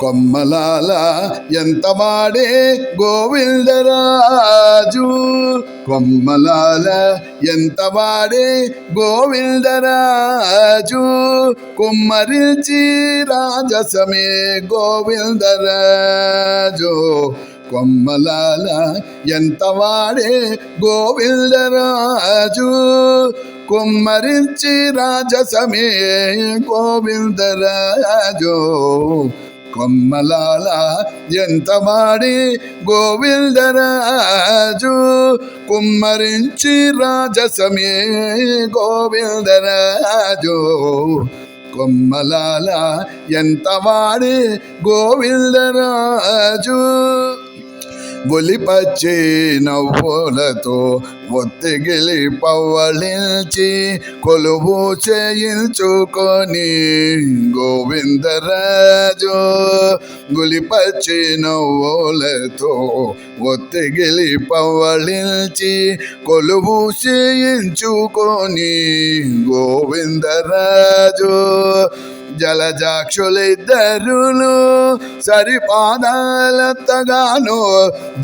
కొమ్మలాల ఎంత మాడే గోవిందరాజు? కొమ్మలాల ఎంత వాడే గోవిందరాజు? కుమ్మరించి రాజసమే గోవిందరాజు. కొమ్మలాల ఎంత వాడే గోవిందరాజు? కుమ్మరించి రాజసమే గోవిందరాజు. కొమ్మలాల ఎంత మాడి గోవిందరాజు కుమ్మరించి రాజసమే గోవిందరాజు. కొమ్మలాల ఎంత వాడి గోవిందరాజు. ఒలిపచ్చి నవ్వులతో ఒత్తిగిలి పవ్వళించి కొలువు చేయించుకొని గోవిందరాజు గులిపచ్చి నవ్వులతో ఒత్తిగిలి పవ్వళించి కొలువు చేయించుకొని గోవిందరాజు జలజాక్షులిద్దరులు సరిపాదాలత్తగాను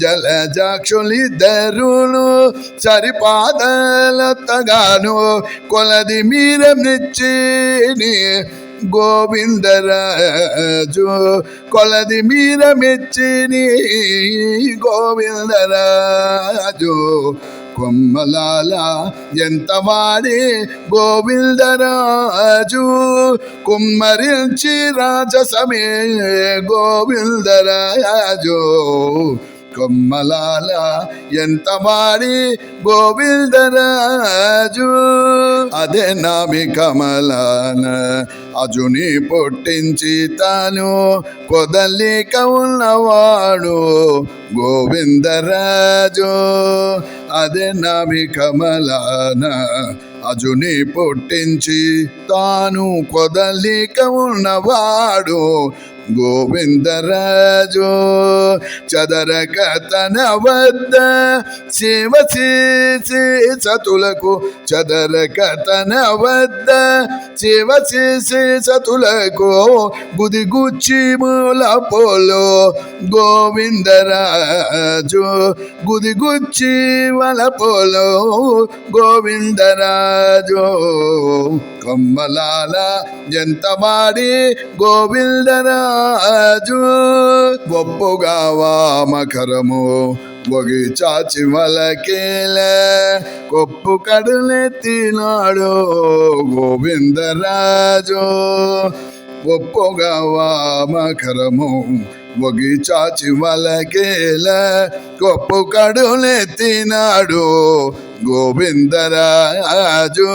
జలజాక్షులిద్దరులు సరిపాదాలత్తగాను కొలది మీరమిచ్చిని గోవిందరాజు కొలది మీర మెచ్చిని గోవిందరాజు కొమ్మలాల ఎంత వాడి గోవిందరాజు కుమ్మరించి రాజసమే గోవిందరాజు కొమ్మలాల ఎంత వాడి గోవిందరాజు? అదే నామి కమలాన అజుని పుట్టించి తాను కొదలిక ఉన్నవాడు గోవిందరాజు. అదే నామి కమలాన అజుని పుట్టించి తాను కొదలిక ఉన్నవాడు గోవిందరాజు చదరక తన వద్ద శివ చేసి సతులకు చదరక తన వద్ద శివ చేసి సతులకు గుదిగుచ్చి మూల పోలో గోవిందరాజు గుదిగుచ్చి వల పోలో గోవిందరాజు కొమ్మలాల ఎంత మాడి గోవిందరాజు ఒప్పుగా వామకరము ఒగి చాచి వలకేల. కొప్పు కడులెత్తినాడు గోవిందరాజు ఒప్పుగా వామకరము ఒగి చాచి వలకేల. కొప్పు కడులెత్తినాడు గోవిందరాజు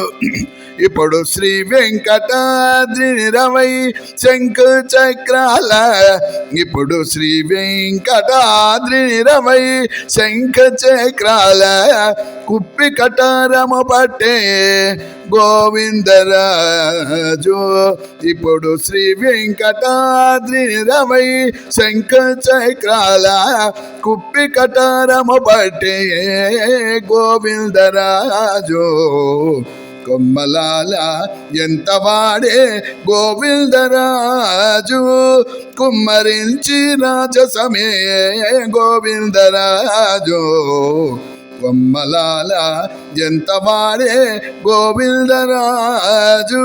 ఇప్పుడు శ్రీ వెంకటాద్రి రవై శంఖ చక్రాల. ఇప్పుడు శ్రీ వెంకటాద్రి రవై శంఖ చక్రాల. కుప్పి కటారము పట్టే గోవిందరాజు. ఇప్పుడు శ్రీ వెంకటాద్రి రవై శంఖ చక్రాల. కుప్పి కటారము పట్టే గోవిందరాజు. కొమ్మలాల ఎంత వాడే గోవిందరాజు కుమ్మరించి రాజసమే గోవిందరాజు కొమ్మలాల ఎంత వాడే గోవిందరాజు